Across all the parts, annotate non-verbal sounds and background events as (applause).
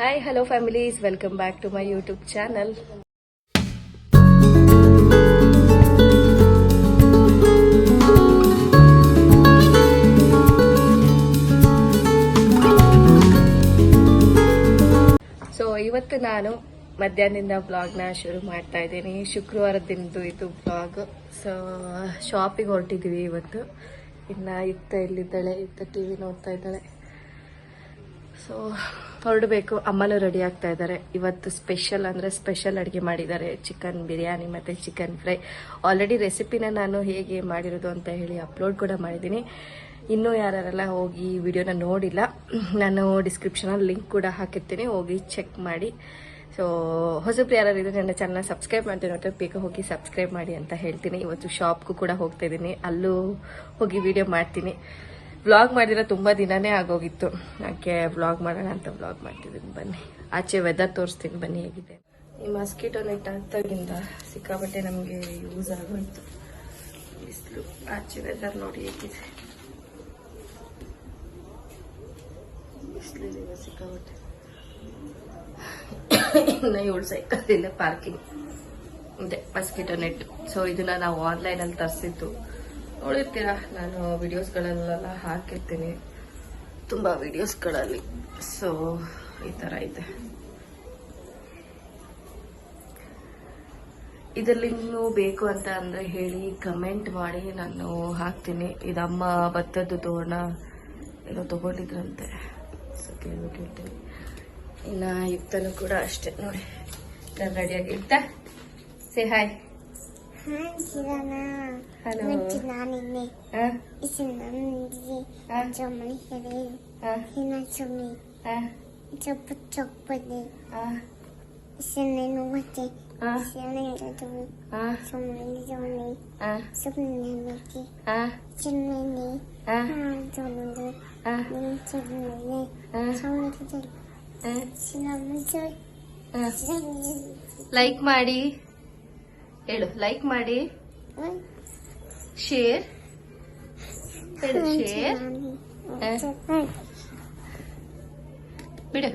Hi hello families welcome back to my YouTube channel so ಇವತ್ತು ನಾನು ಮಧ್ಯಾಹ್ನದಿಂದ ಬ್ಲಾಗ್ನ ಶುರು ಮಾಡ್ತಾ ಇದ್ದೀನಿ. ಶುಕ್ರವಾರ ದಿನದ್ದು ಇದು ಬ್ಲಾಗ್ ಸೊ ಶಾಪಿಗೆ ಹೊರಟಿದ್ದೀವಿ ಇವತ್ತು. ಇನ್ನು ಇತ್ತ ಇಲ್ಲಿದ್ದಾಳೆ ಇತ್ತ ಟಿ ವಿ ನೋಡ್ತಾ ಇದ್ದಾಳೆ. ಸೊ ಹೊರಡಬೇಕು. ಅಮ್ಮನೂ ರೆಡಿ ಆಗ್ತಾ ಇದ್ದಾರೆ. ಇವತ್ತು ಸ್ಪೆಷಲ್ ಅಂದರೆ ಸ್ಪೆಷಲ್ ಅಡುಗೆ ಮಾಡಿದ್ದಾರೆ. ಚಿಕನ್ ಬಿರಿಯಾನಿ ಮತ್ತು ಚಿಕನ್ ಫ್ರೈ ಆಲ್ರೆಡಿ ರೆಸಿಪಿನ ನಾನು ಹೇಗೆ ಮಾಡಿರೋದು ಅಂತ ಹೇಳಿ ಅಪ್ಲೋಡ್ ಕೂಡ ಮಾಡಿದ್ದೀನಿ. ಇನ್ನೂ ಯಾರಲ್ಲ ಹೋಗಿ ವಿಡಿಯೋನ ನೋಡಿಲ್ಲ, ನಾನು ಡಿಸ್ಕ್ರಿಪ್ಷನಲ್ಲಿ ಲಿಂಕ್ ಕೂಡ ಹಾಕಿರ್ತೀನಿ. ಹೋಗಿ ಚೆಕ್ ಮಾಡಿ. ಸೊ ಹೊಸಬ್ರು ಯಾರು ಇದ್ರೆ ನನ್ನ ಚಾನಲ್ ಸಬ್ಸ್ಕ್ರೈಬ್ ಮಾಡ್ತೀನಿ. ಅಂತ ಬೇಗ ಹೋಗಿ ಸಬ್ಸ್ಕ್ರೈಬ್ ಮಾಡಿ ಅಂತ ಹೇಳ್ತೀನಿ. ಇವತ್ತು ಶಾಪ್ಗೂ ಕೂಡ ಹೋಗ್ತಾ ಇದ್ದೀನಿ. ಅಲ್ಲೂ ಹೋಗಿ ವಿಡಿಯೋ ಮಾಡ್ತೀನಿ. ವ್ಲಾಗ್ ಮಾಡಿದ್ರೆ ತುಂಬ ದಿನನೇ ಆಗೋಗಿತ್ತು. ಯಾಕೆ ವ್ಲಾಗ್ ಮಾಡೋಣ ಅಂತ ವ್ಲಾಗ್ ಮಾಡ್ತಿದ್ದೀನಿ. ಬನ್ನಿ. ಆಚೆ ವೆದರ್ ತೋರಿಸ್ತೀನಿ. ಬನ್ನಿ ಹೇಗಿದೆ. ಈ ಮಸ್ಕಿಟೋ ನೆಟ್ ಹಾಕ್ದಾಗಿಂದ ಸಿಕ್ಕಾಪಟ್ಟೆ ನಮಗೆ ಯೂಸ್ ಆಗೋಯ್ತು. ಬಿಸಿಲು. ಆಚೆ ವೆದರ್ ನೋಡಿ ಹೇಗಿದೆ. ಬಿಸಿಲಿದೆ ಸಿಕ್ಕಾಪಟ್ಟೆ. ಇನ್ನು ಏಳು ಸೈಕಲ್ ಇಲ್ಲ ಪಾರ್ಕಿಂಗ್ ಇದೆ ಮಸ್ಕಿಟೋ ನೆಟ್ ಸೊ ಇದನ್ನ ನಾವು ಆನ್ಲೈನಲ್ಲಿ ತರಿಸಿದ್ದು. ನೋಡಿರ್ತೀರಾ? ನಾನು ವಿಡಿಯೋಸ್ಗಳಲ್ಲೆಲ್ಲ ಹಾಕಿರ್ತೀನಿ. ತುಂಬ ವಿಡಿಯೋಸ್ಗಳಲ್ಲಿ ಸೊ ಈ ಥರ ಇದೆ. ಇದರಲ್ಲಿ ನೀವು ಬೇಕು ಅಂತ ಅಂದರೆ ಹೇಳಿ ಕಮೆಂಟ್ ಮಾಡಿ ನಾನು ಹಾಕ್ತೀನಿ. ಇದಮ್ಮ ಭತ್ತದ್ದು ತೋರಣ ಏನೋ ತೊಗೊಂಡಿದ್ರಂತೆ. ಸೊ ಕೇಳ್ಬಿಟ್ಟು ಹೇಳ್ತೀನಿ. ಇನ್ನು ಯುಕ್ತನೂ ಕೂಡ ಅಷ್ಟೇ. ನೋಡಿ, ನಾನು ರೆಡಿಯಾಗಿ ಇರ್ತಾ say hi hi Kiran hello ಮತ್ತೆ ನಾನಿನ್ನೆ ಹಾಂ ಇಸಿನಲ್ಲಿ ಹಾಂ ಜೊಮ್ಮನಿ ಹೇಳಿ ಹಾಂ ಹಿನ ಜೊಮ್ಮಿ ಹಾಂ ಚೊಪ್ಪ ಚೊಪ್ಪದೆ ಹಾಂ ಇಸನೆ ನೋವತ್ತೆ ಹಾಂ ಇಸನೆ ಜೊಮ್ಮಿ ಹಾಂ ಜೊಮ್ಮನಿ ಜೊಮ್ಮನಿ ಹಾಂ ಸುಮ್ಮನೆ ಮೆತಿ ಹಾಂ ಚಿನ್ನನೆ ಹಾಂ ಹಾಂ ಜೊಮ್ಮನಿ ಹಾಂ ನಿನ್ ಚಿನ್ನನೆ ಹಾಂ ಸೌಂದರ್ಯ ಹಾಂ ಚಿನ್ನಮ್ಮ ಜೊಯ್ ಹಾಂ ಲೈಕ್ ಮಾಡಿ ಹೇಳು ಲೈಕ್ ಮಾಡಿ. ಶೇರ್ ಹೇಳು ಶೇರ್ ಬಿಡು.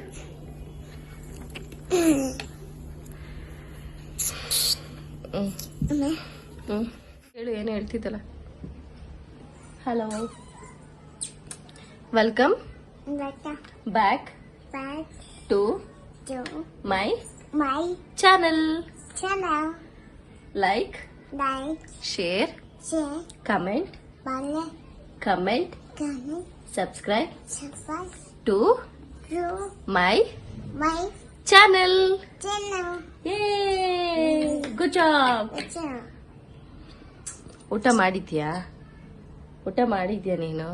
ಹೇಳು ಏನು ಹೇಳ್ತಿದ್ದಲ್ಲ? Hello welcome back to my my channel channel like like share share comment comment comment subscribe to my my channel good job ಊಟ ಮಾಡಿದ್ಯಾ? ಊಟ ಮಾಡಿದ್ಯಾ ನೀನು?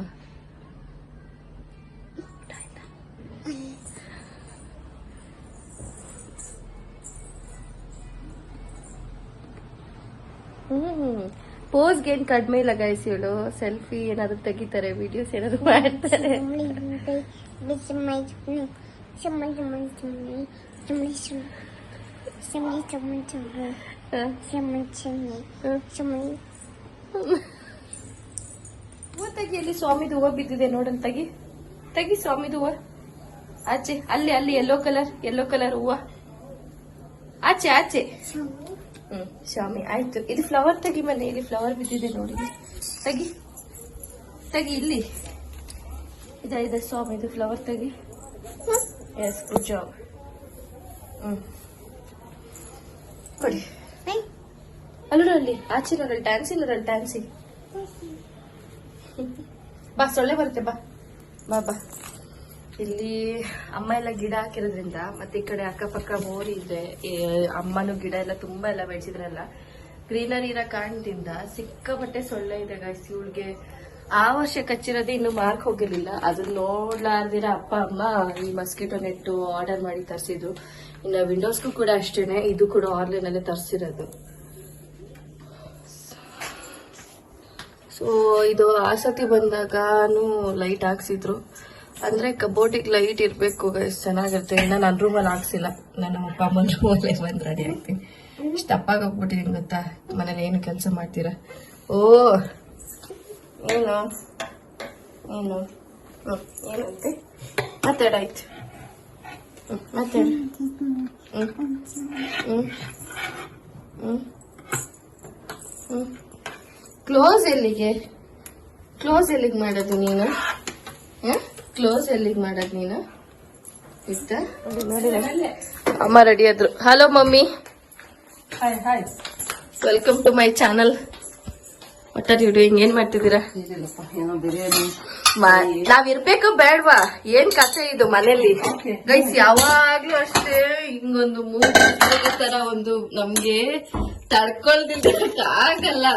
ಹ್ಮ್. ಪೋಸ್ಗೆ ಏನ್ ಕಡಿಮೆ ಗೈಸ್ ಇವಳು ಸೆಲ್ಫಿ ಏನಾದ್ರು ತೆಗಿತಾರೆ ವಿಡಿಯೋಸ್ ಏನಾದ್ರು ಮಾಡ್ತಾರೆ. ತೆಗಿ ಅಲ್ಲಿ ಸ್ವಾಮಿದು ಹೂವ ಬಿದ್ದಿದೆ ನೋಡನ್ ತಗಿ. ತಗಿ ಸ್ವಾಮಿದು ಹೂವ. ಆಚೆ ಅಲ್ಲಿ ಅಲ್ಲಿ ಯೆಲ್ಲೋ ಕಲರ್ ಯೆಲ್ಲೋ ಕಲರ್ ಹೂವ. ಆಚೆ ಆಚೆ. ಹ್ಮ್ ಸ್ವಾಮಿ, ಆಯ್ತು. ಇದು ಫ್ಲವರ್ ತೆಗಿ ಮನೆ, ಇಲ್ಲಿ ಫ್ಲವರ್ ಬಿದ್ದಿದೆ ನೋಡಿ. ತಗಿ. ತೆಗಿ ಇಲ್ಲಿ. ಇದೆ ಸ್ವಾಮಿ, ಇದು ಫ್ಲವರ್ ತೆಗಿ. Yes good job hmm. ಕೊಡಿ. ಅಲ್ಲ ಅಲ್ಲಿ, ಆಚೆ ನೋಡಲ್ ಡ್ಯಾನ್ಸಿ ನೋಡಲ್ ಡ್ಯಾನ್ಸಿ ಬಾ, ಸೊಳ್ಳೆ ಬರುತ್ತೆ, ಬಾ. ಬಾ ಬಾ. ಇಲ್ಲಿ ಅಮ್ಮ ಎಲ್ಲ ಗಿಡ ಹಾಕಿರೋದ್ರಿಂದ ಮತ್ತೆ ಈ ಕಡೆ ಅಕ್ಕಪಕ್ಕ ಮೋರಿ ಇದೆ. ಅಮ್ಮನೂ ಗಿಡ ಎಲ್ಲ ತುಂಬಾ ಎಲ್ಲ ಬೆಳೆಸಿದ್ರಲ್ಲ. ಗ್ರೀನರಿ ಇರೋ ಕಾರಣದಿಂದ ಸಿಕ್ಕಾಪಟ್ಟೆ ಸೊಳ್ಳೆ ಇದೆ ಗೈಸ್ ಇವಳಿಗೆ ಆ ವರ್ಷ ಕಚ್ಚಿರೋದೇ ಇನ್ನು ಮಾರ್ಕ್ ಹೋಗಿರ್ಲಿಲ್ಲ. ಅದನ್ನ ನೋಡ್ಲಾರ್ದಿರ ಅಪ್ಪ, ಅಮ್ಮ ಈ ಮಸ್ಕಿಟೋ ನೆಟ್ಟು ಆರ್ಡರ್ ಮಾಡಿ ತರಿಸಿದ್ರು. ಇನ್ನು ವಿಂಡೋಸ್ಗೂ ಕೂಡ ಅಷ್ಟೇನೆ, ಇದು ಕೂಡ ಆನ್ಲೈನ್ ಅಲ್ಲೇ ತರಿಸಿರೋದು. ಸೊ ಇದು ಆಸತಿ ಬಂದಾಗನು ಲೈಟ್ ಹಾಕ್ಸಿದ್ರು. ಅಂದ್ರೆ ಕಬೋರ್ಡಿಗೆ ಲೈಟ್ ಇರ್ಬೇಕು ಗೈಸ್ ಚೆನ್ನಾಗಿರುತ್ತೆ. ಇನ್ನ ನನ್ನ ರೂಮಲ್ಲಿ ಹಾಕ್ಸಿಲ್ಲ. ನನ್ನ ಅಪ್ಪ ಅಮ್ಮನ ಅಲ್ಲಿ ಬಂದು ರೆಡಿ ಆಗ್ತೀನಿ. ಇಷ್ಟು ತಪ್ಪಾಗಿ ಗೊತ್ತಾ? ಮನೇಲಿ ಏನು ಕೆಲಸ ಮಾಡ್ತೀರಾ? ಓ, ಏನು? ಏನು? ಏನಂತೆ? ಮಾತಾಡಾಯ್ತು ಮಾತಾಡ. ಕ್ಲೋಸ್ ಎಲ್ಲಿಗೆ? ಕ್ಲೋಸ್ ಎಲ್ಲಿಗೆ ಮಾಡೋದು ನೀನು? ಕ್ಲೋಸ್ ಎಲ್ಲಿಗೆ ಮಾಡೋದು ನೀನು? ಇಷ್ಟ? ಅಮ್ಮ ರೆಡಿ ಆದ್ರು. Hello mummy. Hi hi welcome to my channel are you doing ಏನ್ ಮಾಡ್ತಿದ್ದೀರಾ? ನಾವ್ ಇರ್ಬೇಕು ಬೇಡ್ವಾ? ಏನ್ ಕಥೆ ಇದು ಮನೇಲಿ ಗೈಸ್ ಯಾವಾಗ್ಲೂ ಅಷ್ಟೇ ಹಿಂಗೊಂದು ಮೂರು ತರ ಒಂದು ನಮ್ಗೆ ತಡ್ಕೊಳ್ದಿಲ್ಲ ಆಗಲ್ಲ.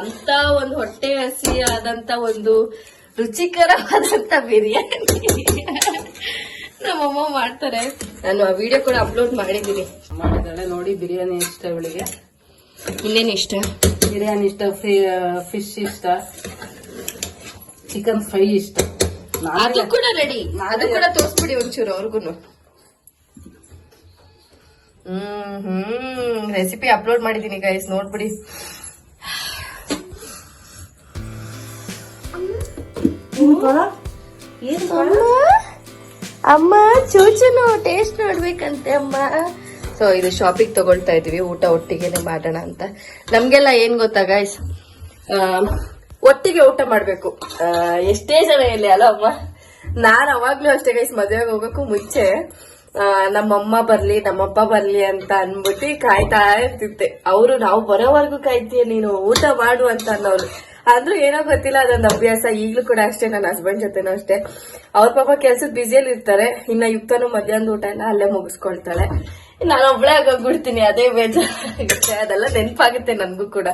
ಅಂತ ಒಂದು ಹೊಟ್ಟೆ ಹಸಿ ಆದಂತ ಒಂದು ರುಚಿಕರವಾದಂತ ಬಿರಿಯಾನಿ. ನಮ್ಮಮ್ಮ ಮಾಡ್ತಾರೆ. ನಾನು ಆ ವಿಡಿಯೋ ಕೂಡ ಅಪ್ಲೋಡ್ ಮಾಡಿದ್ದೀನಿ. ಮಾಡಿದ್ದಾಳೆ. ನೋಡಿ ಬಿರಿಯಾನಿ ಇಷ್ಟ ಇವಳಿಗೆ. ಇನ್ನೇನು ಇಷ್ಟ? ಬಿರಿಯಾನಿ ಇಷ್ಟ ಫಿಶ್ ಇಷ್ಟ ಚಿಕನ್ ಫ್ರೈ ಇಷ್ಟ. ಅದು ಕೂಡ ರೆಡಿ ಅದು ಕೂಡ ತೋರಿಸ್ಬಿಡಿ ಒಂಚೂರು ಅವ್ರಿಗೂ ಹ್ಮ್ ಹ್ಮ್ ರೆಸಿಪಿ ಅಪ್ಲೋಡ್ ಮಾಡಿದೀನಿ ಗೈಸ್ ನೋಡ್ಬಿಡಿ. ಅಮ್ಮ ಅಮ್ಮ, ಚೂಚುನು ಟೇಸ್ಟ್ ನೋಡ್ಬೇಕಂತೆ ಅಮ್ಮ. ಸೊ ಇದು ಶಾಪಿಂಗ್ ತಗೊಳ್ತಾ ಇದೀವಿ ಊಟ ಒಟ್ಟಿಗೆನೆ ಮಾಡೋಣ ಅಂತ. ನಮ್ಗೆಲ್ಲ ಏನ್ ಗೊತ್ತಾ ಗೈಸ್ ಒಟ್ಟಿಗೆ ಊಟ ಮಾಡ್ಬೇಕು. ಎಷ್ಟೇ ಜನ ಇಲ್ಲಿ ಅಲ್ಲ ಅಮ್ಮ? ನಾನು ಅವಾಗ್ಲೂ ಅಷ್ಟೇ ಗೈಸ್ ಮದುವೆಗೆ ಹೋಗಕ್ಕೂ ಮುಂಚೆ ನಮ್ಮಮ್ಮ ಬರ್ಲಿ, ನಮ್ಮಪ್ಪ ಬರ್ಲಿ ಅಂತ ಅನ್ಬಿಟ್ಟು ಕಾಯ್ತಾ ಇರ್ತಿದ್ದೆ. ಅವರು, ನಾವು ಬರೋವರೆಗೂ ಕಾಯ್ತೀಯ ನೀನು? ಊಟ ಮಾಡು ಅಂತ ಅನ್ನೋರು. ಅಂದ್ರೂ ಏನೋ ಗೊತ್ತಿಲ್ಲ ಅದೊಂದು ಅಭ್ಯಾಸ. ಈಗಲೂ ಕೂಡ ಅಷ್ಟೇ ನನ್ನ ಹಸ್ಬೆಂಡ್ ಜೊತೆನೂ ಅಷ್ಟೇ. ಅವ್ರ ಪಾಪ ಕೆಲ್ಸದ ಬ್ಯುಸಿಯಲ್ಲಿ ಇರ್ತಾರೆ. ಇನ್ನ ಯುಕ್ತನು ಮಧ್ಯಾಹ್ನದ ಊಟ ಎಲ್ಲ ಅಲ್ಲೇ ಮುಗಿಸ್ಕೊಳ್ತಾಳೆ. ನಾನು ಒಬ್ಳೆ ಆಗೋಗ್ಬಿಡ್ತೀನಿ ಅದೇ ಬೇಜಾರಾಗುತ್ತೆ. ಅದೆಲ್ಲ ನೆನಪಾಗುತ್ತೆ ನನ್ಗೂ ಕೂಡ.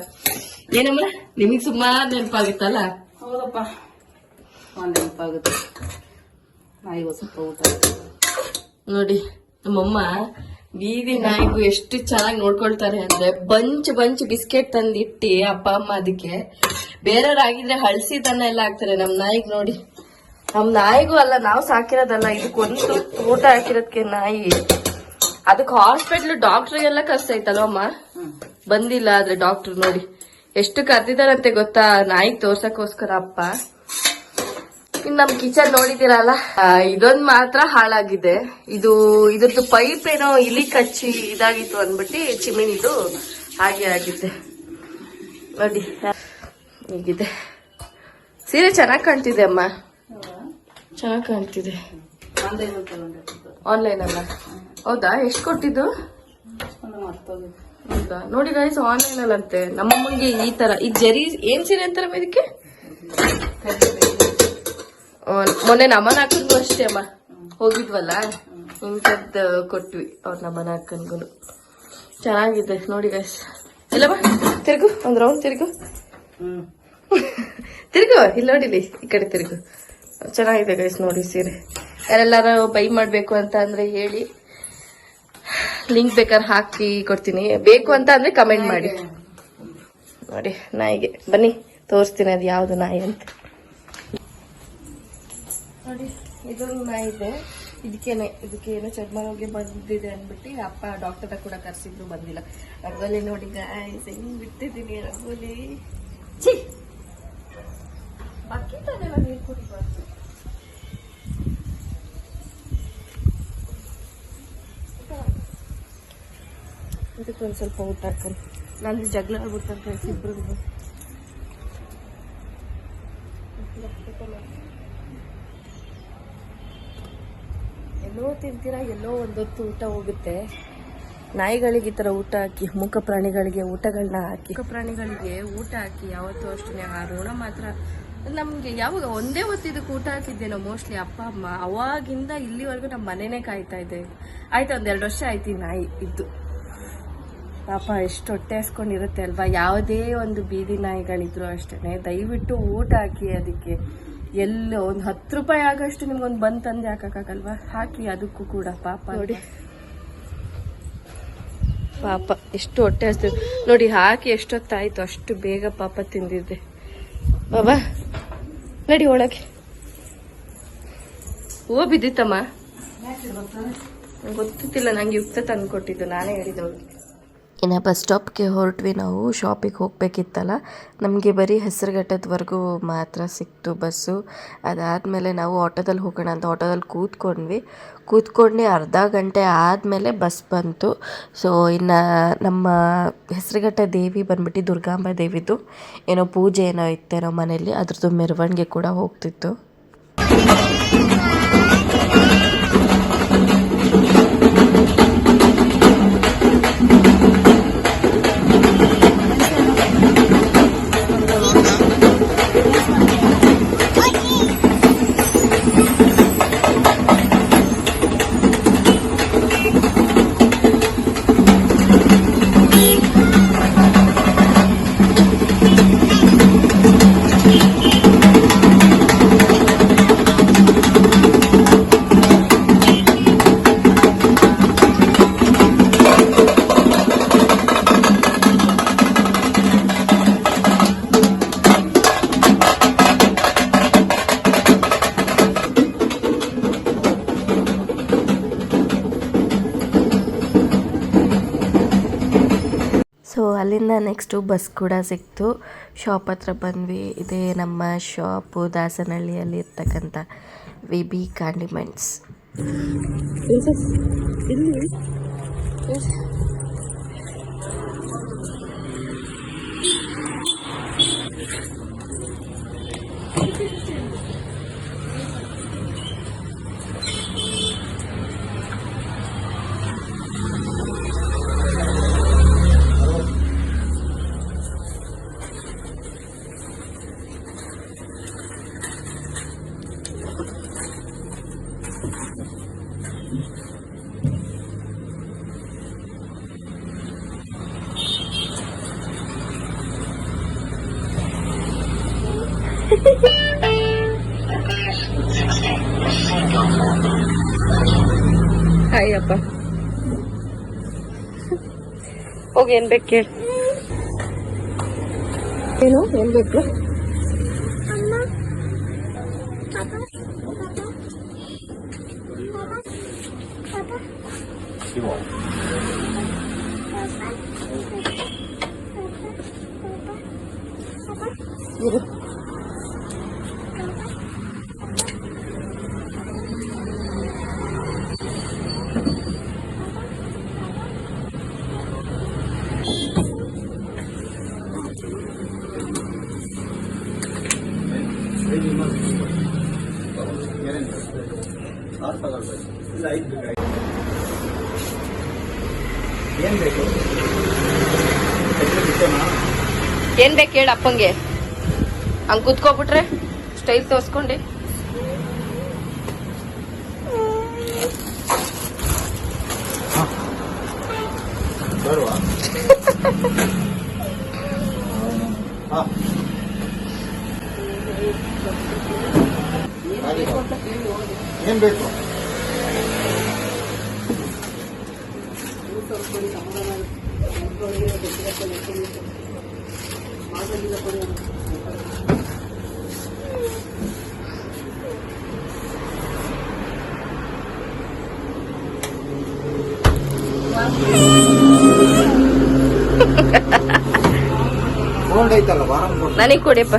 ಏನಮ್ಮ? ನಿಮಗ್ ಸುಮಾರು ನೆನಪಾಗುತ್ತಲ್ಲ? ಹೌದಪ್ಪ. ನೆನಪಾಗುತ್ತೆ. ನಾಯಿಗೂ ಸ್ವಲ್ಪ ಊಟ ನೋಡಿ ನಮ್ಮಮ್ಮ ಬೀದಿ ನಾಯಿಗೂ ಎಷ್ಟು ಚೆನ್ನಾಗಿ ನೋಡ್ಕೊಳ್ತಾರೆ ಅಂದ್ರೆ ಬಂಚ್ ಬಂಚ್ ಬಿಸ್ಕೆಟ್ ತಂದಿಟ್ಟಿ ಅಪ್ಪ ಅಮ್ಮ ಅದಕ್ಕೆ. ಬೇರೆಯವ್ರಾಗಿದ್ರೆ ಹಳಸಿದನ್ನ ಎಲ್ಲ ಹಾಕ್ತಾರೆ ನಮ್ ನಾಯಿಗ್ ನೋಡಿ. ನಮ್ ನಾಯಿಗೂ ಅಲ್ಲ, ನಾವು ಸಾಕಿರೋದಲ್ಲ ಇದಕ್ಕೊಂದು ಊಟ ಹಾಕಿರೋದಕ್ಕೆ ನಾಯಿ. ಅದಕ್ಕೆ ಹಾಸ್ಪಿಟ್ಲ್ ಡಾಕ್ಟರ್ಗೆಲ್ಲ ಕರ್ಸೈತಲ್ವಮ್ಮ ಅಮ್ಮ? ಬಂದಿಲ್ಲ ಆದ್ರೆ ಡಾಕ್ಟರ್ ನೋಡಿ. ಎಷ್ಟು ಕರ್ದಿದಾರಂತೆ ಗೊತ್ತಾ? ನಾಯಿ ತೋರ್ಸಕ್ಕೋಸ್ಕರ ಅಪ್ಪ. ನಮ್ ಕಿಚನ್ ನೋಡಿದಿರಲ್ಲ ಇದೊಂದ್ ಮಾತ್ರ ಹಾಳಾಗಿದೆ. ಇದು ಇದ್ರದ್ದು ಪೈಪ್ ಏನೋ ಇಲಿ ಕಚ್ಚಿ ಇದಾಗಿತ್ತು ಅಂದ್ಬಿಟ್ಟು ಚಿಮಿನಿದು ಹಾಗೆ ಆಗಿದೆ. ನೋಡಿ, ಹೀಗಿದೆ. ಸೀರೆ ಚೆನ್ನಾಗ್ ಕಾಣ್ತಿದೆ ಅಮ್ಮ? ಚೆನ್ನಾಗ್ ಕಾಣ್ತಿದೆ. ಆನ್ಲೈನ್ ಅಲ್ಲ? ಹೌದಾ? ಎಷ್ಟು ಕೊಟ್ಟಿದ್ದು? ಹೌದಾ? ನೋಡಿ ಗೈಸ್ ಆನ್ಲೈನ್ ಅಲ್ಲಂತೆ. ನಮ್ಮಮ್ಮಂಗೆ ಈ ತರ, ಈ ಜರಿ ಏನ್ ಸೀರೆ ಅಂತಾರಮ್ಮ ಇದಕ್ಕೆ? ಮೊನ್ನೆ ನಮ್ಮನ ಹಾಕನ್ಗೂ ಅಷ್ಟೇ ಅಮ್ಮ. ಹೋಗಿದ್ವಲ್ಲ? ಇಂಥದ್ದು ಕೊಟ್ವಿ ಅವ್ರ ನಮ್ಮನ ಹಾಕನ್ಗೂ ಚೆನ್ನಾಗಿದೆ ನೋಡಿ ಗೈಸ್ ಇಲ್ಲಮ್ಮ ತಿರುಗು ಒಂದು ರೌಂಡ್ ತಿರುಗು. ತಿರುಗು ಇಲ್ಲಿ ನೋಡಿಲಿ ಈ ಕಡೆ ತಿರುಗು. ಚೆನ್ನಾಗಿದೆ ಗೈಸ್ ನೋಡಿ ಸೀರೆ. ಯಾರೆಲ್ಲಾರು ಬೈ ಮಾಡ್ಬೇಕು ಅಂತ ಅಂದ್ರೆ ಹೇಳಿ. ಲಿಂಕ್ ಬೇಕಾದ್ರೆ ಹಾಕಿ ಕೊಡ್ತೀನಿ. ಬೇಕು ಅಂತ ಅಂದ್ರೆ ಕಮೆಂಟ್ ಮಾಡಿ. ನೋಡಿ ನಾಯಿಗೆ. ಬನ್ನಿ ತೋರಿಸ್ತೀನಿ ಅದು ಯಾವುದು ನಾಯಿ ಅಂತ. ನೋಡಿ ಇದು ಇದೆ. ಇದಕ್ಕೇನೆ ಇದಕ್ಕೆ ಏನೋ ಚರ್ಮ ರೋಗ ಬಂದಿದೆ ಅಂದ್ಬಿಟ್ಟು ಅಪ್ಪ ಡಾಕ್ಟರ್ ಕೂಡ ಕರೆಸಿದ್ರು, ಬಂದಿಲ್ಲ. ರಂಗೋಲಿ ನೋಡಿ ಗಾಯ್ಸ್ ಹೆಂಗ್ ಬಿಟ್ಟಿದ್ದೀನಿ ರಂಗೋಲಿ. ಛೀ! ಬಕೆಟಲ್ಲೆಲ್ಲ ನೀರು ಕುಡಿಬಾರ್ದು. ಇದಕ್ಕೆ ಒಂದು ಸ್ವಲ್ಪ ಊಟ ಹಾಕೊಂಡು ನಾನು ಜಗಳ ಆಗ್ಬಿಡ್ತಾರೆ ಫ್ರೆಂಡ್ಸ್ ಎಲ್ಲೋ ತಿಂತೀರಾ, ಎಲ್ಲೋ ಒಂದೊತ್ತು ಊಟ ಹೋಗುತ್ತೆ. ನಾಯಿಗಳಿಗೆ ಈ ಥರ ಊಟ ಹಾಕಿ ಮುಖ ಪ್ರಾಣಿಗಳಿಗೆ ಊಟಗಳನ್ನ ಹಾಕಿ. ಮುಖ ಪ್ರಾಣಿಗಳಿಗೆ ಊಟ ಹಾಕಿ, ಯಾವತ್ತೂ ಅಷ್ಟೇ ಆ ಋಣ ಮಾತ್ರ. ನಮಗೆ ಯಾವಾಗ ಒಂದೇ ಹೊತ್ತು ಊಟ ಹಾಕಿದ್ದೇನೋ ಮೋಸ್ಟ್ಲಿ ಅಪ್ಪ, ಅಮ್ಮ, ಅವಾಗಿಂದ ಇಲ್ಲಿವರೆಗೂ ನಮ್ಮ ಮನೆನೇ ಕಾಯ್ತಾ ಇದೆ. ಆಯ್ತು ಒಂದೆರಡು ವರ್ಷ ಆಯ್ತು ಈ ನಾಯಿ ಇದ್ದು. ಪಾಪ, ಎಷ್ಟು ಹೊಟ್ಟೆ ಹಸ್ಕೊಂಡಿರುತ್ತೆ ಅಲ್ವಾ? ಯಾವುದೇ ಒಂದು ಬೀದಿ ನಾಯಿಗಳಿದ್ರು ಅಷ್ಟೇ ದಯವಿಟ್ಟು ಊಟ ಹಾಕಿ ಅದಕ್ಕೆ. ಎಲ್ಲೋ ಒಂದು ಹತ್ತು ರೂಪಾಯಿ ಆಗೋಷ್ಟು ನಿಮ್ಗೊಂದು ಬಂದ್ ತಂದೆ ಹಾಕಕ್ಕಾಗಲ್ವಾ? ಹಾಕಿ ಅದಕ್ಕೂ ಕೂಡ ಪಾಪ ನೋಡಿ. ಪಾಪ, ಎಷ್ಟು ಹೊಟ್ಟೆ ಹಸ್ತು. ನೋಡಿ, ಹಾಕಿ ಎಷ್ಟೊತ್ತಾಯ್ತು, ಅಷ್ಟು ಬೇಗ ಪಾಪ ತಿಂದಿದ್ದೆ. ಬಾಬಾ ನಡಿ ಒಳಗೆ. ಹೂವು ಬಿದ್ದಿತ್ತಮ್ಮ? ಗೊತ್ತಿಲ್ಲ ನಂಗೆ ಯುಕ್ತ ತಂದು ಕೊಟ್ಟಿದ್ದು ನಾನೇ ಹೇಳಿದವಳು ಇನ್ನು ಬಸ್ ಸ್ಟಾಪ್ಗೆ ಹೊರಟ್ವಿ ನಾವು. ಶಾಪಿಗೆ ಹೋಗಬೇಕಿತ್ತಲ್ಲ. ನಮಗೆ ಬರೀ ಹೆಸರುಘಟ್ಟದವರೆಗೂ ಮಾತ್ರ ಸಿಕ್ತು ಬಸ್ಸು ಅದಾದಮೇಲೆ ನಾವು ಆಟೋದಲ್ಲಿ ಹೋಗೋಣ ಅಂತ ಆಟೋದಲ್ಲಿ ಕೂತ್ಕೊಂಡ್ವಿ. ಕೂತ್ಕೊಂಡು ಅರ್ಧ ಗಂಟೆ ಆದಮೇಲೆ ಬಸ್ ಬಂತು. ಸೊ ಇನ್ನು ನಮ್ಮ ಹೆಸರುಘಟ್ಟ ದೇವಿ ಬಂದ್ಬಿಟ್ಟು ದುರ್ಗಾಂಬ ದೇವಿದು ಏನೋ ಪೂಜೆ ಏನೋ ಇತ್ತೇನೋ ಮನೇಲಿ ಅದ್ರದ್ದು ಮೆರವಣಿಗೆ ಕೂಡ ಹೋಗ್ತಿತ್ತು. ಅಲ್ಲಿಂದ ನೆಕ್ಸ್ಟು ಬಸ್ ಕೂಡ ಸಿಕ್ತು. ಶಾಪ್ ಹತ್ರ ಬಂದ್ವಿ. ಇದೇ ನಮ್ಮ ಶಾಪು ದಾಸನಹಳ್ಳಿಯಲ್ಲಿ ಇರ್ತಕ್ಕಂಥ ವಿ ಬಿ ಕಾಂಡಿಮೆಂಟ್ಸ್ ಹಾಯ್ ಅಪ್ಪ ಹೋಗಿ ಏನ್ ಬೇಕು ಕೇಳಿ. ಏನು? ಏನ್ ಬೇಕು? ಏನ್ ಬೇಕು ಏನ್ ಬೇಕು ಹೇಳ ಅಪ್ಪಂಗೆ? ಹಂಗ್ ಕುತ್ಕೋಬಿಟ್ರೆ ಸ್ಟೈಲ್ ತೋರ್ಸ್ಕೊಂಡಿ. ಏನ್ ಬೇಕು? ನನಗ್ ಕೊಡಿಯಪ್ಪ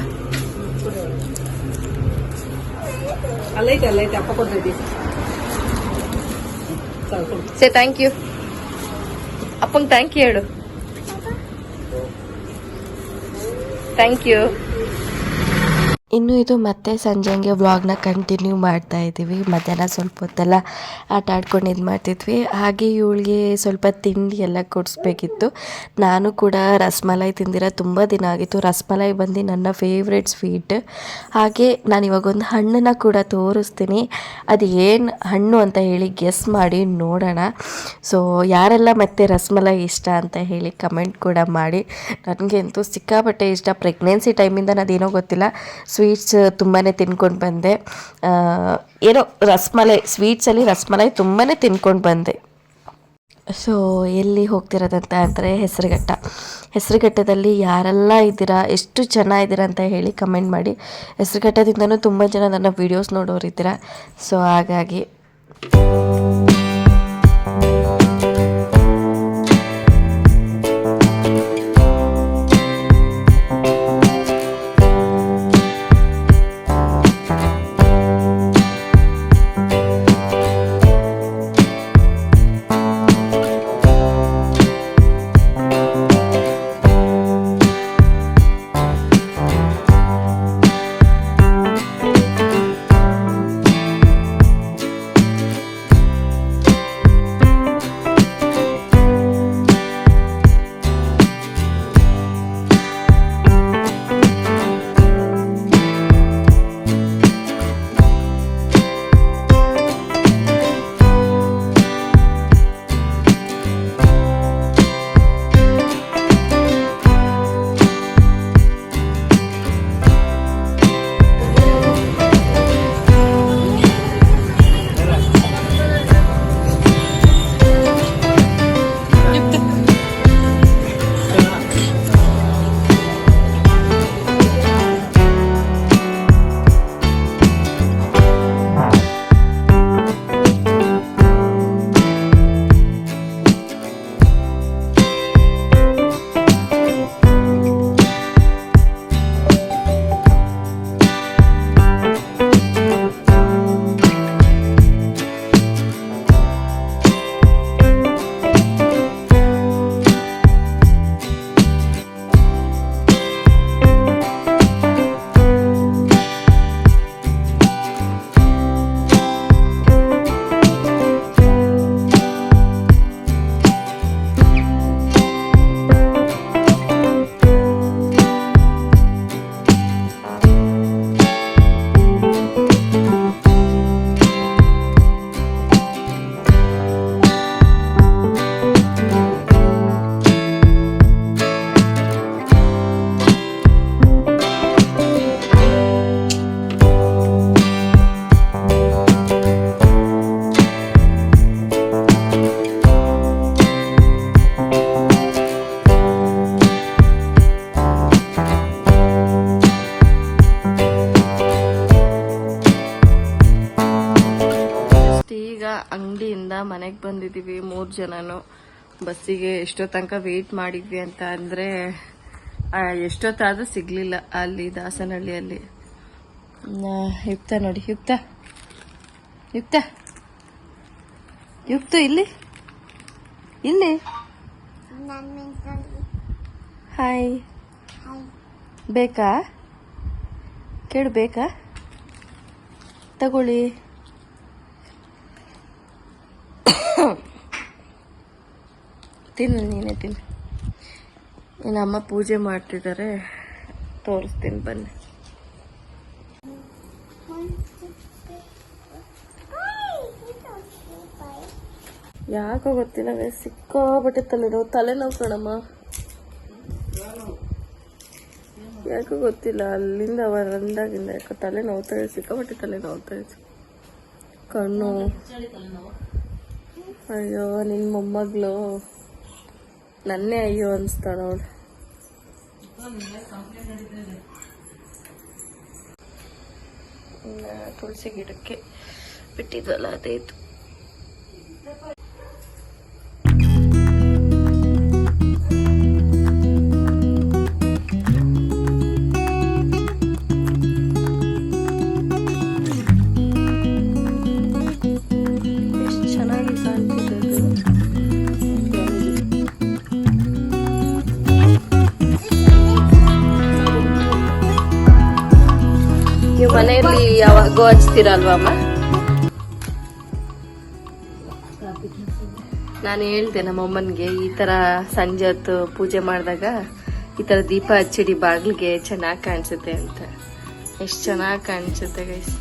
ಅಲ್ಲೈತೆ ಅಲ್ಲೈತೆ ಅಪ್ಪ ಕೊಡ್ತೈತಿ. ಸೇ ಥ್ಯಾಂಕ್ ಯು ಅಪ್ಪಂಗೆ ಥ್ಯಾಂಕ್ ಯು ಹೇಳು. ಥ್ಯಾಂಕ್ ಯು ಇನ್ನು ಇದು ಮತ್ತೆ ಸಂಜೆಗೆ ವ್ಲಾಗ್ನ ಕಂಟಿನ್ಯೂ ಮಾಡ್ತಾ ಇದ್ದೀವಿ. ಮಧ್ಯಾಹ್ನ ಸ್ವಲ್ಪ ಹೊತ್ತೆಲ್ಲ ಆಟ ಆಡ್ಕೊಂಡು ಇದು ಮಾಡ್ತಿದ್ವಿ. ಹಾಗೆ ಇವಳಿಗೆ ಸ್ವಲ್ಪ ತಿಂಡಿ ಎಲ್ಲ ಕೊಡಿಸ್ಬೇಕಿತ್ತು. ನಾನು ಕೂಡ ರಸಮಲೈ ತಿಂದಿರ ತುಂಬ ದಿನ ಆಗಿತ್ತು. ರಸಮಲೈ ಬಂದು ನನ್ನ ಫೇವ್ರೆಟ್ ಸ್ವೀಟ್ ಹಾಗೆ ನಾನು ಇವಾಗ ಒಂದು ಹಣ್ಣನ್ನು ಕೂಡ ತೋರಿಸ್ತೀನಿ. ಅದು ಏನು ಹಣ್ಣು ಅಂತ ಹೇಳಿ ಗೆಸ್ ಮಾಡಿ ನೋಡೋಣ. ಸೊ ಯಾರೆಲ್ಲ ಮತ್ತೆ ರಸಮಲೈ ಇಷ್ಟ ಅಂತ ಹೇಳಿ ಕಮೆಂಟ್ ಕೂಡ ಮಾಡಿ. ನನಗೆ ಅಂತೂ ಸಿಕ್ಕಾಪಟ್ಟೆ ಇಷ್ಟ. ಪ್ರೆಗ್ನೆನ್ಸಿ ಟೈಮಿಂದ ಅದೇನೋ ಗೊತ್ತಿಲ್ಲ. ಸ್ವೀಟ್ಸ್ ತುಂಬಾ ತಿನ್ಕೊಂಡು ಬಂದೆ. ಏನೋ ರಸ್ಮಲೈ ಸ್ವೀಟ್ಸಲ್ಲಿ ರಸಮಲೈ ತುಂಬಾ ತಿನ್ಕೊಂಡು ಬಂದೆ. ಸೊ ಎಲ್ಲಿ ಹೋಗ್ತಿರೋದಂತ ಅಂದರೆ ಹೆಸರುಘಟ್ಟ. ಹೆಸರುಘಟ್ಟದಲ್ಲಿ ಯಾರೆಲ್ಲ ಇದ್ದೀರಾ, ಎಷ್ಟು ಜನ ಇದ್ದೀರಾ ಅಂತ ಹೇಳಿ ಕಮೆಂಟ್ ಮಾಡಿ. ಹೆಸರುಘಟ್ಟದಿಂದನೂ ತುಂಬ ಜನ ನನ್ನ ವೀಡಿಯೋಸ್ ನೋಡೋರು ಇದ್ದೀರಾ ಸೊ ಹಾಗಾಗಿ ಬಂದಿದ್ದೀವಿ ಮೂರು ಜನನು. ಬಸ್ಸಿಗೆ ಎಷ್ಟೋ ತನಕ ವೆಯ್ಟ್ ಮಾಡಿದ್ವಿ ಅಂತ ಅಂದರೆ ಎಷ್ಟೊತ್ತಾದರೂ ಸಿಗಲಿಲ್ಲ ಅಲ್ಲಿ ದಾಸನಹಳ್ಳಿಯಲ್ಲಿ. ಯುಕ್ತ ನೋಡಿ ಯುಕ್ತ. ಯುಕ್ತ. ಯುಕ್ತ ಇಲ್ಲಿ? ಇಲ್ಲಿ? ಹಾಯ್ ಬೇಕಾ? ಕೇಳಬೇಕಾ ತಗೊಳ್ಳಿ. ತಿನ್ನು, ನೀನೇ ತಿನ್ನು. ಇನ್ನು ಅಮ್ಮ ಪೂಜೆ ಮಾಡ್ತಿದ್ದಾರೆ ತೋರಿಸ್ತೀನಿ, ಬನ್ನಿ. ಯಾಕೋ ಗೊತ್ತಿಲ್ಲ ವೇ ಸಿಕ್ಕಾಬಟ್ಟೆ ತಲೆನೋವು ತಲೆನೋವು ಕಣಮ್ಮ. ಯಾಕೋ ಗೊತ್ತಿಲ್ಲ, ಅಲ್ಲಿಂದ ಅವರಂದಾಗಿಂದ ಯಾಕೋ ತಲೆ ನೋವ್ತಾ ಇದೆ ಸಿಕ್ಕಾಪಟ್ಟೆ ತಲೆ ನೋವ್ತಾ ಕಣ್ಣು. ಅಯ್ಯೋ ನಿನ್ನ ಮೊಮ್ಮಗಳು. ನನ್ನೇ ಅಯ್ಯೋ ಅನಿಸ್ತಾಳ ಅವಳು. ತುಳಸಿ ಗಿಡಕ್ಕೆ ಬಿಟ್ಟಿದ್ವಲ್ಲ ಅದೇ ಇತ್ತು ಯಾವಾಗೋ ಹಚ್ತೀರಲ್ವಮ್ಮ ನಾನು ಹೇಳ್ದೆ ನಮ್ಮಮ್ಮನಿಗೆ ಈ ಥರ ಸಂಜೆ ಹೊತ್ತು ಪೂಜೆ ಮಾಡಿದಾಗ ಈ ಥರ ದೀಪ ಹಚ್ಚಿಡಿ, ಬಾಗಿಲಿಗೆ ಚೆನ್ನಾಗಿ ಕಾಣಿಸುತ್ತೆ ಅಂತ. ಎಷ್ಟು ಚೆನ್ನಾಗಿ ಕಾಣಿಸುತ್ತೆ ಗೈಸ್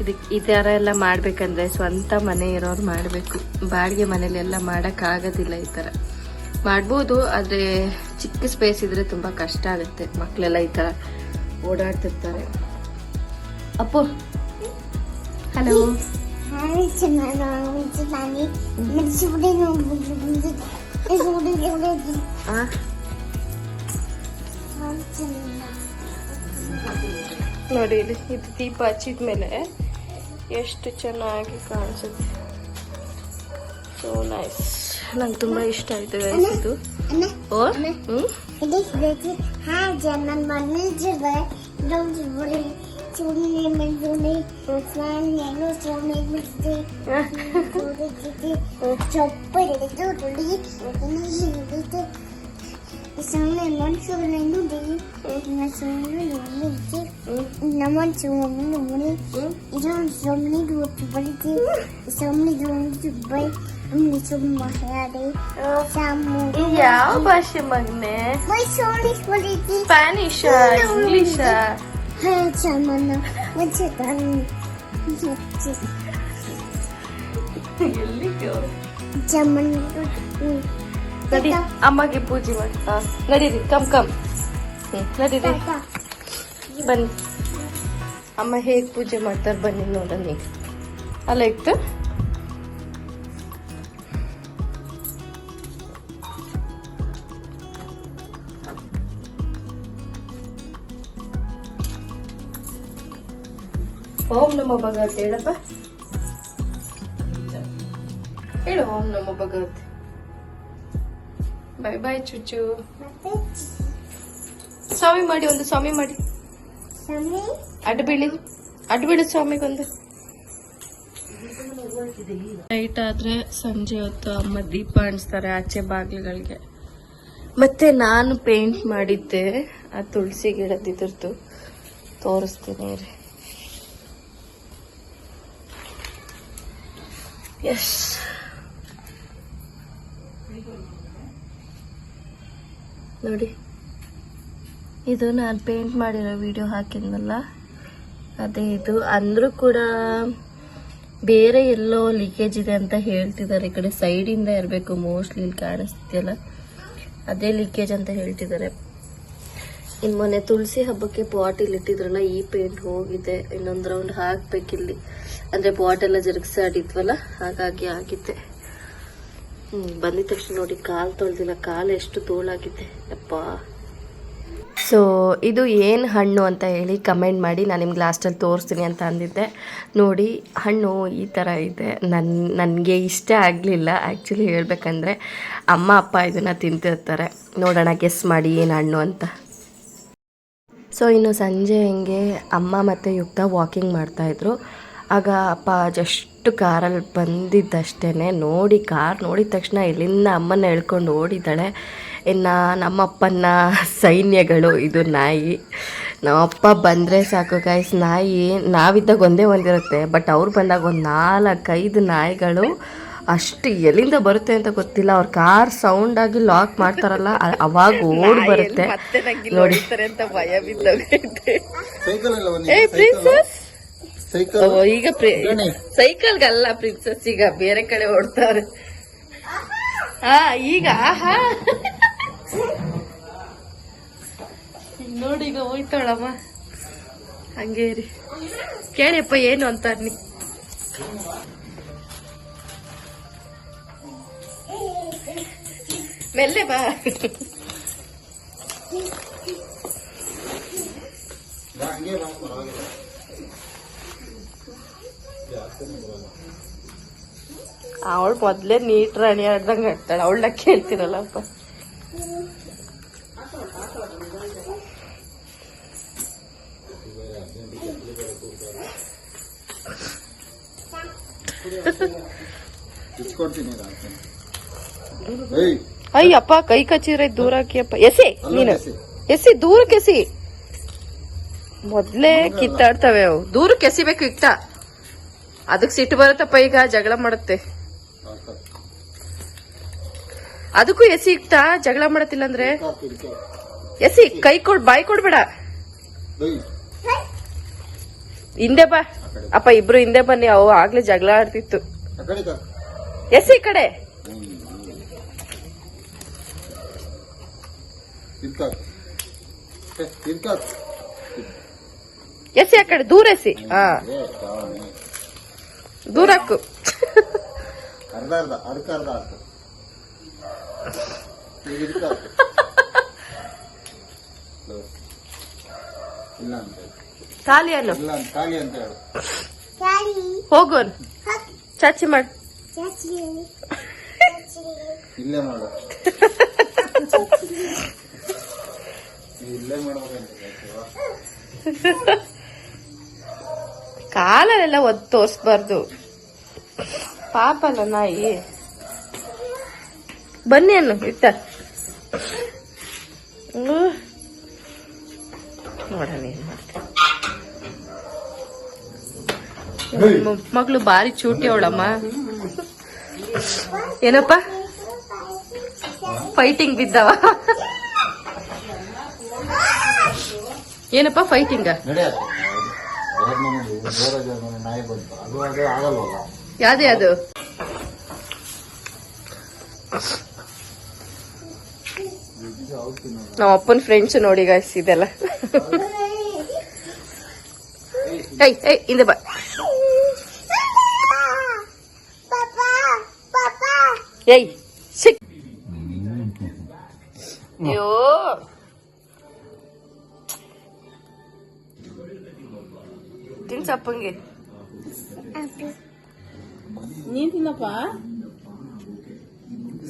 ಇದಕ್ಕೆ ಈ ಥರ ಎಲ್ಲ ಮಾಡಬೇಕಂದ್ರೆ ಸ್ವಂತ ಮನೆ ಇರೋರು ಮಾಡಬೇಕು. ಬಾಡಿಗೆ ಮನೇಲಿ ಎಲ್ಲ ಮಾಡೋಕ್ಕಾಗೋದಿಲ್ಲ ಈ ಥರ ಮಾಡ್ಬೋದು, ಆದರೆ ಚಿಕ್ಕ ಸ್ಪೇಸ್ ಇದ್ರೆ ತುಂಬ ಕಷ್ಟ ಆಗುತ್ತೆ. ಮಕ್ಕಳೆಲ್ಲ ಈ ಥರ ಓಡಾಡ್ತಿರ್ತಾರೆ. ಅಪ್ಪು ಹಲೋ ಹಾಯ್ ಚೆನ್ನಾಗಿ ಮೆಣಸಿನಾಗಿ ಮೆಣಸಿ ಹುಡಿ ನೋಡ್ಬಿಟ್ಟು ಮೆಣಸಿ ಹುಡಿ ನೋಡಿದ್ವಿ ಆ ನೋಡಿ ಇಲ್ಲಿ ಇದು ದೀಪ ಹಚ್ಚಿದ ಮೇಲೆ ಎಷ್ಟು ಚೆನ್ನಾಗಿ ಕಾಣಿಸುತ್ತೆ ಸೊ ನೈಸ್ ನಂಗೆ ತುಂಬ ಇಷ್ಟ ಆಯ್ತು guys ಇದು ಅಮ್ಮ ಓ ಹ್ಞೂ ಇದು ಬೇಕು ಹಾಯ್ ಜನ ನುಡಿ, ಅಮ್ಮಗೆ ಪೂಜೆ ಮಾಡ್ತಾ. ನಡೀರಿ, ಕಮ್ ಕಮ್. ಹ್ಮ್, ನಡೀರಿ. ಬನ್ನಿ. ಅಮ್ಮ ಹೇಗೆ ಪೂಜೆ ಮಾಡ್ತಾರೆ ಬನ್ನಿ ನೋಡೋಣ ಈಗ. ಅಲ್ಲ, ಇತ್ತು? ಓಂ ನಮ ಭಗವತ್ ಹೇಳಪ್ಪ. ಹೇಳು ಓಂ ನಮ ಭಗವತ್. ಬಾಯ್ ಬಾಯ್ ಚುಚ್ಚು. ಸ್ವಾಮಿ ಮಾಡಿ ಒಂದು ಸ್ವಾಮಿ ಮಾಡಿ. ಅಡ್ಬಿಳಿ ಅಡ್ಡ ಬೀಳಿ ಅಡ್ಡ ಬೀಳು ಸ್ವಾಮಿಗೊಂದು ನೈಟ್ ಆದ್ರೆ ಸಂಜೆ ಹೊತ್ತು ಅಮ್ಮ ದೀಪ ಅಣಿಸ್ತಾರೆ ಆಚೆ ಬಾಗಿಲುಗಳಿಗೆ. ಮತ್ತೆ ನಾನು ಪೇಂಟ್ ಮಾಡಿದ್ದೆ ಆ ತುಳಸಿ ಗಿಡದಿದ್ರದ್ದು ತೋರಿಸ್ತೀನಿ ರೀ ಎಸ್ ನೋಡಿ, ಇದು ನಾನು ಪೇಂಟ್ ಮಾಡಿರೋ ವಿಡಿಯೋ ಹಾಕಿದ್ನಲ್ಲ? ಅದೇ ಇದು. ಅಂದರೂ ಕೂಡ ಬೇರೆ ಎಲ್ಲೋ ಲೀಕೇಜ್ ಇದೆ ಅಂತ ಹೇಳ್ತಿದ್ದಾರೆ. ಈ ಕಡೆ ಸೈಡಿಂದ ಇರಬೇಕು ಮೋಸ್ಟ್ಲಿ ಇಲ್ಲಿ ಕಾಣಿಸ್ತಿದೆಯಲ್ಲ? ಅದೇ ಲೀಕೇಜ್ ಅಂತ ಹೇಳ್ತಿದ್ದಾರೆ. ಇನ್ನು ಮೊನ್ನೆ ತುಳಸಿ ಹಬ್ಬಕ್ಕೆ ಪಾಟಿಲ್ ಇಟ್ಟಿದ್ರಲ್ಲ, ಈ ಪೇಂಟ್ ಹೋಗಿದೆ. ಇನ್ನೊಂದು ರೌಂಡ್ ಹಾಕ್ಬೇಕಿಲ್ಲಿ. ಅಂದರೆ ಪಾಟ್ ಎಲ್ಲ ಜರುಗಿಸಾಡಿದ್ವಲ್ಲ ಹಾಗಾಗಿ ಆಗಿದೆ ಹ್ಮ್, ಬಂದಿದ ತಕ್ಷಣ ನೋಡಿ ಕಾಲು ತೊಳೆದಿಲ್ಲ, ಕಾಲು ಎಷ್ಟು ತೋಳಾಗಿದೆ. ಅಪ್ಪ ಸೊ ಇದು ಏನು ಹಣ್ಣು ಅಂತ ಹೇಳಿ ಕಮೆಂಟ್ ಮಾಡಿ, ನಾನು ನಿಮ್ಗೆ ಲಾಸ್ಟಲ್ಲಿ ತೋರಿಸ್ತೀನಿ ಅಂತ ಅಂದಿದ್ದೆ. ನೋಡಿ, ಹಣ್ಣು ಈ ಥರ ಇದೆ. ನನ್ನ ನನಗೆ ಇಷ್ಟ ಆಗಲಿಲ್ಲ. ಆ್ಯಕ್ಚುಲಿ ಹೇಳಬೇಕಂದ್ರೆ, ಅಮ್ಮ, ಅಪ್ಪ ಇದನ್ನು ತಿಂತಿರ್ತಾರೆ. ನೋಡೋಣ ಗೆಸ್ ಮಾಡಿ ಏನು ಹಣ್ಣು ಅಂತ. ಸೊ ಇನ್ನು ಸಂಜೆ ಹೆಂಗೆ, ಅಮ್ಮ ಮತ್ತು ಯುಕ್ತ ವಾಕಿಂಗ್ ಮಾಡ್ತಾಯಿದ್ರು ಆಗ ಅಪ್ಪ ಜಸ್ಟ್ ಕಾರಲ್ಲಿ ಬಂದಿದ್ದಷ್ಟೇ ನೋಡಿ ಕಾರ್ ನೋಡಿದ ತಕ್ಷಣ ಇಲ್ಲಿಂದ ಅಮ್ಮನ ಎಳ್ಕೊಂಡು ಓಡಿದ್ದಾಳೆ. ಇನ್ನು ನಮ್ಮಪ್ಪನ ಸೈನ್ಯಗಳು ಇದು ನಾಯಿ. ನಮ್ಮಪ್ಪ ಬಂದರೆ ಸಾಕು ಗಾಯ್ಸ್ ನಾಯಿ ನಾವಿದ್ದಾಗ ಒಂದೇ ಒಂದಿರುತ್ತೆ. ಬಟ್ ಅವ್ರು ಬಂದಾಗ ಒಂದು ನಾಲ್ಕೈದು ನಾಯಿಗಳು ಅಷ್ಟು ಎಲ್ಲಿಂದ ಬರುತ್ತೆ ಅಂತ ಗೊತ್ತಿಲ್ಲ. ಅವ್ರ ಕಾರ್ ಸೌಂಡ್ ಆಗಿ ಲಾಕ್ ಮಾಡ್ತಾರಲ್ಲ ಅವಾಗ ಓಡ್ ಬರುತ್ತೆ. ನೋಡಿ. ಅಂತ ಭಯ ಸೈಕಲ್ ಈಗ ಸೈಕಲ್ಗಲ್ಲ ಪ್ರಿನ್ಸಸ್ ಈಗ ಬೇರೆ ಕಡೆ ಓಡ್ತಾವ್ರೆ. ಹಾ ಈಗ ಆಹಾ. ನೋಡಿ ಈಗ ಹೋಯ್ತಾಳಮ್ಮ. ಹಂಗೆ ರೀ ಕೇಳಿಯಪ್ಪ ಏನು ಅಂತ ನೀ ಮೆಲ್ಲೆ ಬಾ. ಹಂಗೆ. ಅವಳು ಮೊದ್ಲೇ ನೀಟ್ ರಾಣಿ ಆಡ್ದಂಗೆ ಆಡ್ತಾಳೆ ಅವಳನ್ನ ಕೇಳ್ತಿರಲ್ಲಪ್ಪ ಅಯ್ಯಪ್ಪ ಕೈ ಕಚ್ಚಿದ್ರೆ ದೂರ ಹಾಕಿಯಪ್ಪ ಎಸಿ ನೀನು. ಎಸಿ. ದೂರ ದೂರಕ್ಕೆ ಎಸಿ. ಮೊದ್ಲೇ ಕಿತ್ತಾಡ್ತವೆ ಅವು. ದೂರಕ್ಕೆ ಎಸಿಬೇಕು ಇಕ್ತ ಅದಕ್ ಸಿಟ್ಟು ಬರುತ್ತಪ್ಪ ಈಗ, ಜಗಳ ಮಾಡುತ್ತೆ. ಅದಕ್ಕೂ ಎಸಿ ಇಕ್ತಾ, ಜಗಳ ಮಾಡತ್ತಿಲ್ಲ ಅಂದ್ರೆ. ಎಸಿ, ಕೈ ಕೊಡ್, ಬಾಯಿ ಕೊಡ್ಬೇಡ ಹಿಂದೆ ಬಾ ಅಪ್ಪ, ಇಬ್ರು ಹಿಂದೆ ಬನ್ನಿ, ಅವು ಆಗ್ಲೇ ಜಗಳ ಆಡ್ತಿತ್ತು. ಎಸಿ ಕಡೆ. ಎಸಿ ಆ ಕಡೆ, ದೂರ ಎಸಿ ಹಾ ಏ, ಸಾವನೆ. ದೂರ ಹಾಕು ಅರ್ಧ ಅರ್ಧ ಅರ್ಧ ಅರ್ಧ ಹಾಕು. ಇಲ್ಲ ಅಂತ ಹೇಳು. ಖಾಲಿ ಅಲ್ಲ ಇಲ್ಲ ಅಂತ ಖಾಲಿ ಅಂತ ಹೇಳು. ಹೋಗೋನ್ ಚಾಚಿ ಮಾಡು. ಚಾಚಿ. ಇಲ್ಲೇ ಮಾಡು. ಇಲ್ಲೇ ಮಾಡ್ಬೇಕಂತ (laughs) ಕಾಲಲ್ಲೆಲ್ಲ ಒದ್ದು ತೋರಿಸ್ಬಾರ್ದು. ಪಾಪಲ್ಲ ನಾಯಿ. ಬನ್ನಿ ಅನ್ನು ಇತ್ತ ಹ್ಮ್. ನೋಡೋಣ ಏನ್ ಮಗಳು ಬಾರಿ ಚೂಟಿ ಅವಳಮ್ಮ. ಏನಪ್ಪ? ಫೈಟಿಂಗ್ ಬಿದ್ದವ. ಏನಪ್ಪ ಫೈಟಿಂಗ ನಡೆಯತ್ತೆ ಅವ್ರ ಮನೆಯಲ್ಲಿ ಬೇರೆ ಜನ ಮನೆ ನಾಯಿ ಬಂತು. ಅದು ಅದು ಆಗಲ್ವಲ್ಲ ಯಾವ್ದೇ ನಮ್ಮ ಅಪ್ಪನ ಫ್ರೆಂಡ್ಸ್ ನೋಡಿ ಗಾಯ್ಸ್ ಇದೆಲ್ಲ. ಏಯ್ ಏಯ್ ಹಿಂದೆ ಬಾ. ಪಾಪಾ ಪಾಪಾ ಏಯ್ ಸಿಕ್ ಅಯ್ಯೋ. ತಿನ್ಸಪ್ಪಂಗೆ ನೀನ್ ತಿನ್ನಪ್ಪ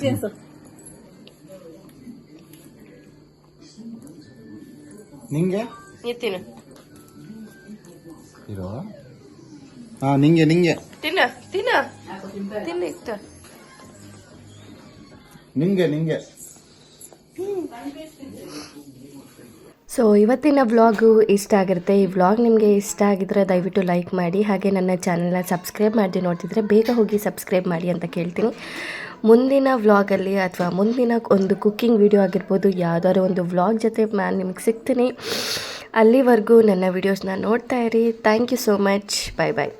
ಸೇರ್ಸು ನಿಂಗೆ ನೀ ತಿನ್ನು ಇರೋ ಹಾ ನಿಂಗೆ ನಿಂಗೆ ತಿನ್ನ ತಿನ್ನ ತಿನ್ನ ಇಷ್ಟ ನಿಂಗೆ ನಿಂಗೆ ಸೊ ಇವತ್ತಿನ ವ್ಲಾಗು ಇಷ್ಟ ಆಗಿರುತ್ತೆ. ಈ ವ್ಲಾಗ್ ನಿಮಗೆ ಇಷ್ಟ ಆಗಿದ್ರೆ ದಯವಿಟ್ಟು ಲೈಕ್ ಮಾಡಿ, ಹಾಗೆ ನನ್ನ ಚಾನಲ್ನ ಸಬ್ಸ್ಕ್ರೈಬ್ ಮಾಡಿ ನೋಡ್ತಿದ್ರೆ ಬೇಗ ಹೋಗಿ ಸಬ್ಸ್ಕ್ರೈಬ್ ಮಾಡಿ ಅಂತ ಕೇಳ್ತೀನಿ. ಮುಂದಿನ ವ್ಲಾಗಲ್ಲಿ ಅಥವಾ ಮುಂದಿನ ಒಂದು ಕುಕ್ಕಿಂಗ್ ವಿಡಿಯೋ ಆಗಿರ್ಬೋದು, ಯಾವುದಾದ್ರು ಒಂದು ವ್ಲಾಗ್ ಜೊತೆ ನಾನು ನಿಮಗೆ ಸಿಗ್ತೀನಿ. ಅಲ್ಲಿವರೆಗೂ ನನ್ನ ವೀಡಿಯೋಸ್ನ ನೋಡ್ತಾ ಇರಿ. Thank you so much bye bye